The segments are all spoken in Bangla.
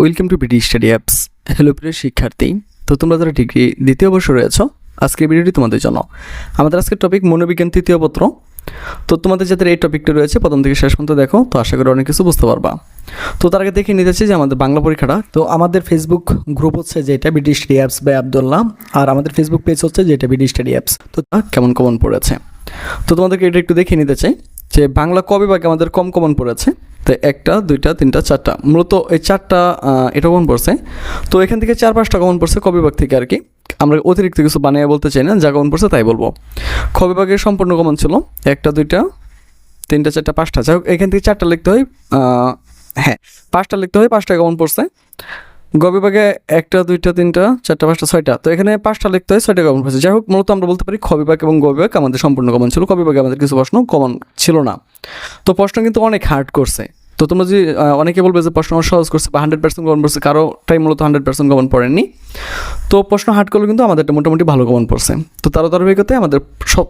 Welcome to BD study apps hello প্রিয় শিক্ষার্থী। তো তোমরা যারা ডিগ্রি দ্বিতীয় বর্ষ রয়েছ, আজকের ভিডিওটি তোমাদের জন্য। আমাদের আজকের টপিক মনোবিজ্ঞান তৃতীয় পত্র। তো তোমাদের যাদের এই টপিকটা রয়েছে, প্রথম থেকে শেষ পর্যন্ত দেখো, তো আশা করি অনেক কিছু বুঝতে পারবা। তো তার আগে দেখে নিতেছি যে আমাদের বাংলা পরীক্ষাটা, তো আমাদের ফেসবুক গ্রুপ হচ্ছে যেটা BD study apps by Abdullah আর আমাদের ফেসবুক পেজ হচ্ছে যেটা বিডি স্টাডি অ্যাপস তো তা কেমন কমন পড়েছে? তো তোমাদেরকে এটা একটু দেখিয়ে নিতে চাই। যে বাংলা কবে আমাদের কম কমন পড়েছে, তো একটা, দুইটা, তিনটা, চারটা। মূলত এই চারটা এটা কমন পড়ছে। তো এখান থেকে চার পাঁচটা কমন পড়ছে কবি থেকে আর কি। আমরা অতিরিক্ত কিছু বানিয়ে বলতে চাই না, যা কমন পড়ছে তাই বলব। বিভাগের সম্পূর্ণ কমন ছিল, একটা, দুইটা, তিনটা, চারটা, পাঁচটা। যাই হোক, এখান থেকে চারটা লিখতে হয় হ্যাঁ পাঁচটা লিখতে হয়, পাঁচটা কমন পড়ছে। গ বিভাগে একটা, দুইটা, তিনটা, চারটা, পাঁচটা, ছয়টা। তো এখানে পাঁচটা লিখতে হয়, ছয়টা কমন পড়ছে যাই হোক মূলত আমরা বলতে পারি খ বিভাগ এবং গ বিভাগ আমাদের সম্পূর্ণ কমন ছিল। ক বিভাগে আমাদের কিছু প্রশ্ন কমন ছিল না। তো প্রশ্ন কিন্তু অনেক হার্ড করছে। তো তোমরা যদি অনেকে বলবে যে প্রশ্ন সহজ করছে বা হান্ড্রেড পার্সেন্ট কমন পড়ছে কারোটাই মূলত হান্ড্রেড পার্সেন্ট কমন পড়েনি তো প্রশ্ন হার্ড করলে কিন্তু আমাদেরটা মোটামুটি ভালো কমন পড়ছে। তো তার ধারাবাহিকতায় আমাদের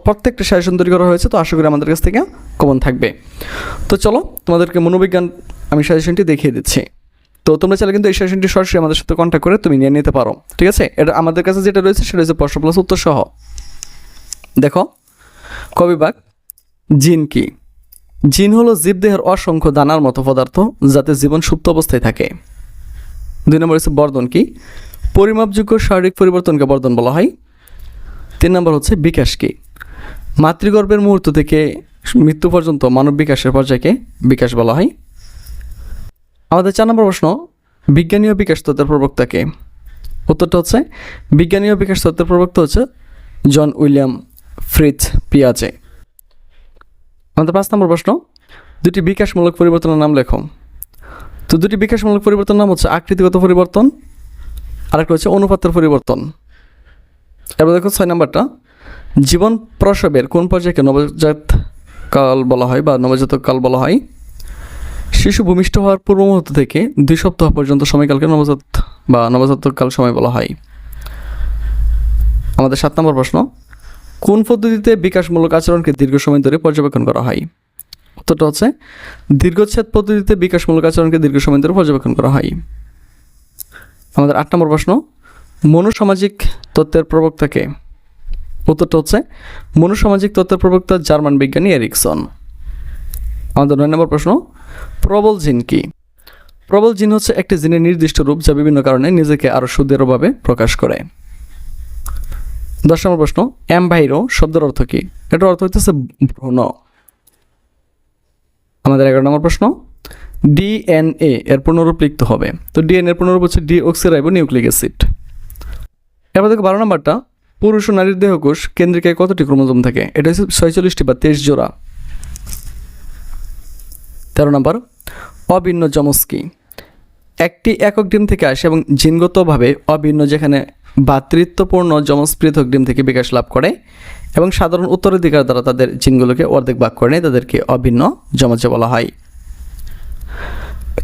প্রত্যেকটা সাজেশন তৈরি করা হয়েছে, তো আশা করি আমাদের কাছ থেকে কমন থাকবে। তো চলো, তোমাদেরকে মনোবিজ্ঞান আমি সাজেশনটি দেখিয়ে দিচ্ছি। তো তোমরা চাইলে কিন্তু এই সেশনটি সরাসরি আমাদের সাথে কন্ট্যাক্ট করে তুমি নিয়ে নিতে পারো, ঠিক আছে? এটা আমাদের কাছে যেটা রয়েছে সেটা হচ্ছে প্রশ্ন প্লাস উত্তর সহ। দেখো কবিবাগ জিন কি? জিন হলো জীবদেহের অসংখ্য দানার মতো পদার্থ যাতে জীবন সুপ্ত অবস্থায় থাকে। দুই নম্বর হচ্ছে বর্ধন কি? পরিমাপযোগ্য শারীরিক পরিবর্তনকে বর্ধন বলা হয়। তিন নম্বর হচ্ছে বিকাশ কি? মাতৃগর্ভের মুহূর্ত থেকে মৃত্যু পর্যন্ত মানব বিকাশের পর্যায়কে বিকাশ বলা হয়। আমাদের চার নম্বর প্রশ্ন বিজ্ঞানীয় বিকাশ তত্ত্বের প্রবক্তাকে উত্তরটা হচ্ছে বিজ্ঞানীয় বিকাশ তত্ত্বের প্রবক্তা হচ্ছে জন উইলিয়াম ফ্রিথ পিয়াজে। আমাদের পাঁচ নম্বর প্রশ্ন, দুটি বিকাশমূলক পরিবর্তনের নাম লেখো। তো দুটি বিকাশমূলক পরিবর্তনের নাম হচ্ছে আকৃতিগত পরিবর্তন, আরেকটা হচ্ছে অনুপাতের পরিবর্তন। এবার দেখো ছয় নম্বরটা, জীবন প্রসবের কোন পর্যায়কে নবজাত কাল বলা হয় বা নবজাতক কাল বলা হয়? শিশু ভূমিষ্ঠ হওয়ার পূর্ব মুহূর্ত থেকে দুই সপ্তাহ পর্যন্ত সময়কালকে নবজাত বা নবজাতক কাল সময় বলা হয়। আমাদের সাত নম্বর প্রশ্ন, কোন পদ্ধতিতে বিকাশমূলক আচরণকে দীর্ঘ সময় ধরে পর্যবেক্ষণ করা হয়? উত্তরটা হচ্ছে, দীর্ঘচ্ছেদ পদ্ধতিতে বিকাশমূলক আচরণকে দীর্ঘ সময় ধরে পর্যবেক্ষণ করা হয়। আমাদের আট নম্বর প্রশ্ন, মনোসামাজিক তত্ত্বের প্রবক্তাকে উত্তরটা হচ্ছে, মনোসামাজিক তত্ত্বের প্রবক্তা জার্মান বিজ্ঞানী এরিকসন। আমাদের নয় নম্বর প্রশ্ন প্রবল জিন কি? প্রবল জিন হচ্ছে একটি জিনের নির্দিষ্ট রূপ যা বিভিন্ন কারণে নিজেকে আরও সুদৃঢ়ভাবে প্রকাশ করে। দশ নম্বর প্রশ্ন অ্যামভাইরো শব্দের অর্থ কি? এটার অর্থ হইতেছে ভ্রণ। আমাদের এগারো নম্বর প্রশ্ন, ডিএনএ এর পূর্ণরূপ লিখতে হবে। তো ডিএনএ এর পূর্ণরূপ হচ্ছে ডিঅক্সিরাইবো নিউক্লিক অ্যাসিড এবার দেখো বারো নম্বরটা, পুরুষ ও নারীর দেহকোষ কেন্দ্রিকায় কতটি ক্রোমোজোম থাকে? এটা হচ্ছে ছয়চল্লিশটি বা তেইশ জোড়া। তেরো নম্বর, অভিন্ন যমজ কি? একটি একক ডিম থেকে আসে এবং জিনগতভাবে অভিন্ন যেখানে ভাতৃত্বপূর্ণ যমজ পৃথক ডিম থেকে বিকাশ লাভ করে এবং সাধারণ উত্তরাধিকার দ্বারা তাদের জিনগুলোকে অর্ধেক ভাগ করে নেয়, তাদেরকে অভিন্ন যমজ বলা হয়।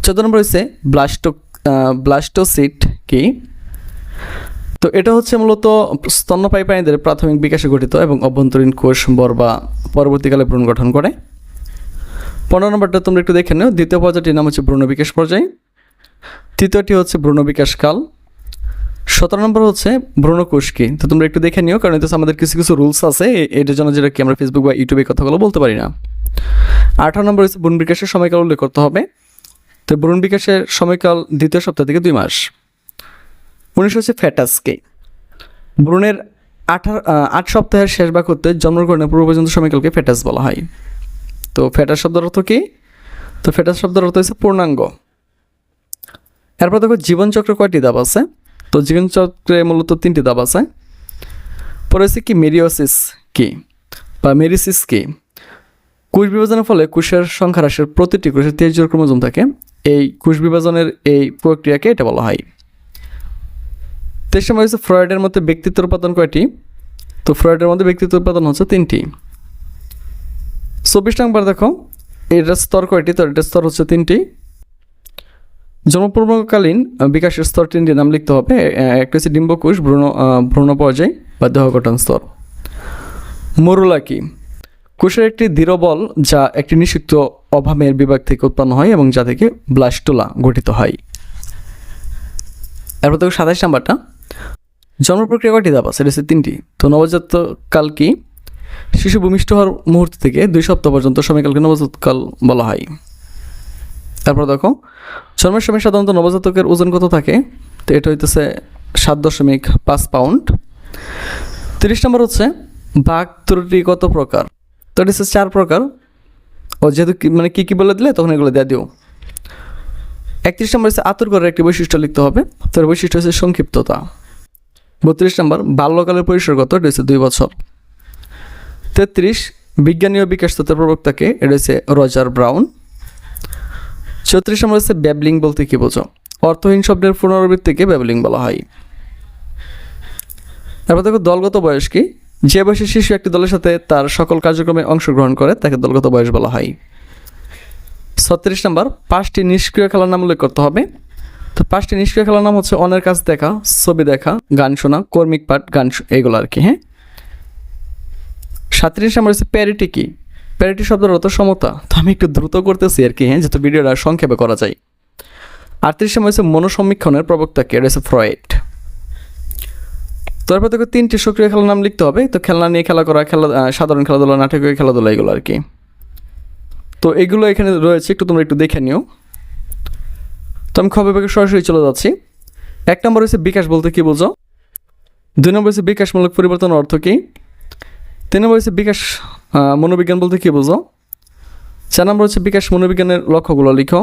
চোদ্দ নম্বর হচ্ছে ব্লাস্টো ব্লাস্টোসিট কি? তো এটা হচ্ছে মূলত স্তন্যপায়ী প্রাণীদের প্রাথমিক বিকাশে গঠিত এবং অভ্যন্তরীণ কোষ বর বা পরবর্তীকালে ভ্রূণ গঠন করে। পনেরো নম্বরটা তোমরা একটু দেখে নাও। দ্বিতীয় পর্যায়টির নাম হচ্ছে ভ্রূণ বিকাশ পর্যায়। তৃতীয়টি হচ্ছে ভ্রূণ বিকাশ কাল। সতেরো নম্বর হচ্ছে ভ্রূণকোষ কি তো তোমরা একটু দেখে নিও, কারণ এতে আমাদের কিছু কিছু রুলস আছে। এটার জন্য যেটা কি আমরা ফেসবুক বা ইউটিউবে কথাগুলো বলতে পারি না। আঠারো নম্বর হচ্ছে ভ্রূণ বিকাশের সময়কাল উল্লেখ করতে হবে। তো ভ্রূণ বিকাশের সময়কাল দ্বিতীয় সপ্তাহ থেকে দুই মাস। উনিশ হচ্ছে ফ্যাটাসকে। ভ্রূণের আঠারো আট সপ্তাহের শেষ ভাগ হতে জন্মগ্রহণের পূর্ব পর্যন্ত সময়কালকে ফ্যাটাস বলা হয়। তো ফ্যাটাস শব্দের অর্থ কী? তো ফ্যাটাস শব্দের অর্থ হচ্ছে পূর্ণাঙ্গ। এরপর দেখো জীবনচক্র কয়টি ধাপ আছে? তো জীবনচক্রে মূলত তিনটি ধাপ আছে। পরে হচ্ছে কি, মেরিওসিস কি? বা মেরিসিস কি? কোষ বিভাজনের ফলে কোষের সংখ্যা হ্রাসের প্রতিটি কোষের তেইশ জোড় ক্রোমোজোম থাকে। এই কোষ বিভাজনের এই প্রক্রিয়াকে এটা বলা হয়। তেইশ নম্বর হচ্ছে ফ্রয়েডের মধ্যে ব্যক্তিত্ব উৎপাদন কয়টি? তো ফ্রয়েডের মধ্যে ব্যক্তিত্ব উৎপাদন হচ্ছে তিনটি। চব্বিশ নম্বর দেখো এটার স্তর কয়টি? তো এটার স্তর হচ্ছে তিনটি। জন্মপূর্বকালীন বিকাশের স্তর তিনটি নাম লিখতে হবে একটা হচ্ছে ডিম্বকোষ, ভ্রূণ ভ্রূণ পর্যায় বা দেহ গঠন স্তর। মরুলা কি? কোষের একটি দৃঢ় বল যা একটি নিষিক্ত অভাবের বিভাগ থেকে উৎপন্ন হয় এবং যা থেকে ব্লাস্টোলা গঠিত হয়। তারপর দেখো সাতাইশ নাম্বারটা। জন্ম প্রক্রিয়া কয়টি আছে? এটা হচ্ছে তিনটি। তো নবজাত কাল কি? শিশু ভূমিষ্ঠ হওয়ার মুহূর্ত থেকে দুই সপ্তাহ পর্যন্ত সময়কালকে নবজাতকাল বলা হয়। তারপর দেখো জন্মের সময় সাধারণত নবজাতকের ওজন কত থাকে? তো এটা হইতেছে সাত দশমিক পাঁচ পাউন্ড। তিরিশ নম্বর হচ্ছে বাঘ ত্রুটি কত প্রকার? তো এটা হচ্ছে চার প্রকার। ও যেহেতু মানে কী কী বলে দিলে তখন এগুলো দিয়ে দিও। একত্রিশ নম্বর হচ্ছে আতর্করের একটি বৈশিষ্ট্য লিখতে হবে। তার বৈশিষ্ট্য হচ্ছে সংক্ষিপ্ততা। বত্রিশ নম্বর, বাল্যকালের পরিসর কত এটা হচ্ছে দুই বছর। তেত্রিশ, বিজ্ঞানী ও বিকাশ তত্ত্বের প্রবক্তাকে, এটা হচ্ছে রজার ব্রাউন। ছত্রিশ নম্বর হচ্ছে ব্যাবলিং বলতে কি বোঝো? অর্থহীন শব্দের পুনরাবৃত্তিকে ব্যাবলিং বলা হয়। তারপর দেখো, দলগত বয়স কি? যে বয়সে শিশু একটি দলের সাথে তার সকল কার্যক্রমে অংশগ্রহণ করে, তাকে দলগত বয়স বলা হয়। ছত্রিশ নম্বর, পাঁচটি নিষ্ক্রিয় খেলার নাম উল্লেখ করতে হবে। তো পাঁচটি নিষ্ক্রিয় খেলার নাম হচ্ছে অনের কাজ দেখা, ছবি দেখা, গান শোনা, কর্মিক পাঠ, গান এগুলো আর কি হ্যাঁ? সাতত্রিশ নম্বর হচ্ছে প্যারিটি কি? প্যারিটি শব্দের অর্থ সমতা। তো আমি একটু দ্রুত করতেছি আর কি হ্যাঁ যেহেতু ভিডিওটা সংক্ষেপে করা যায়। আটত্রিশ নম্বর হচ্ছে মনোসমীক্ষণের প্রবক্তা কে হচ্ছে ফ্রয়েড তারপর তোকে তিনটি সক্রিয় খেলার নাম লিখতে হবে। তো খেলনা নিয়ে খেলা করা, খেলা সাধারণ খেলাধুলা নাটকীয় খেলাধুলা, এগুলো আর কি। তো এগুলো এখানে রয়েছে, একটু তোমরা একটু দেখে নিও। তো আমি খবর বিভাগে সরাসরি চলে যাচ্ছি। এক নম্বর হচ্ছে বিকাশ বলতে কি বোঝো? দুই নম্বর হচ্ছে বিকাশমূলক পরিবর্তন অর্থ কী? তিন নম্বর হচ্ছে বিকাশ মনোবিজ্ঞান বলতে কী বোঝো? চার নম্বর হচ্ছে বিকাশ মনোবিজ্ঞানের লক্ষ্যগুলো লিখো।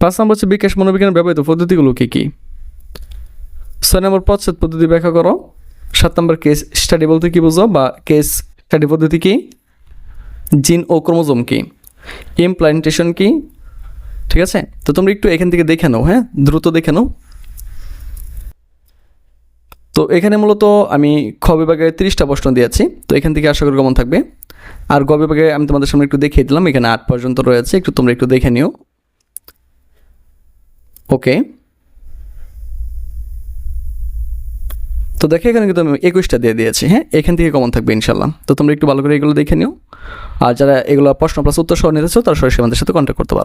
পাঁচ নম্বর হচ্ছে বিকাশ মনোবিজ্ঞানের ব্যবহৃত পদ্ধতিগুলো কী কী? ছয় নম্বর পশ্চাৎ পদ্ধতি ব্যাখ্যা করো। সাত নম্বর কেস স্টাডি বলতে কী বোঝো বা কেস স্টাডি পদ্ধতি কী? জিন ও ক্রোমোজোম কী? ইমপ্লান্টেশন কী? ঠিক আছে? তো তোমরা একটু এখান থেকে দেখে নাও হ্যাঁ? দ্রুত দেখে নাও। তো এখানে মূলত আমি খ বিভাগে তিরিশটা প্রশ্ন দিয়েছি। তো এখান থেকে আশা করি কেমন থাকবে? আর গ বিভাগে আমি তোমাদের সামনে একটু দেখিয়ে দিলাম, এখানে আট পর্যন্ত রয়েছে, একটু তোমরা একটু দেখে নিও। ওকে। তো দেখে এখানে কিন্তু আমি একুশটা দিয়ে দিয়েছি হ্যাঁ? এখান থেকে কমন থাকবে ইনশাল্লাহ তো তোমরা একটু ভালো করে এগুলো দেখে নিও। আর যারা এগুলো প্রশ্ন প্লাস উত্তর সহ নিতেছো তারা সরাসরি আমাদের সাথে কন্ট্যাক্ট করতে পারো।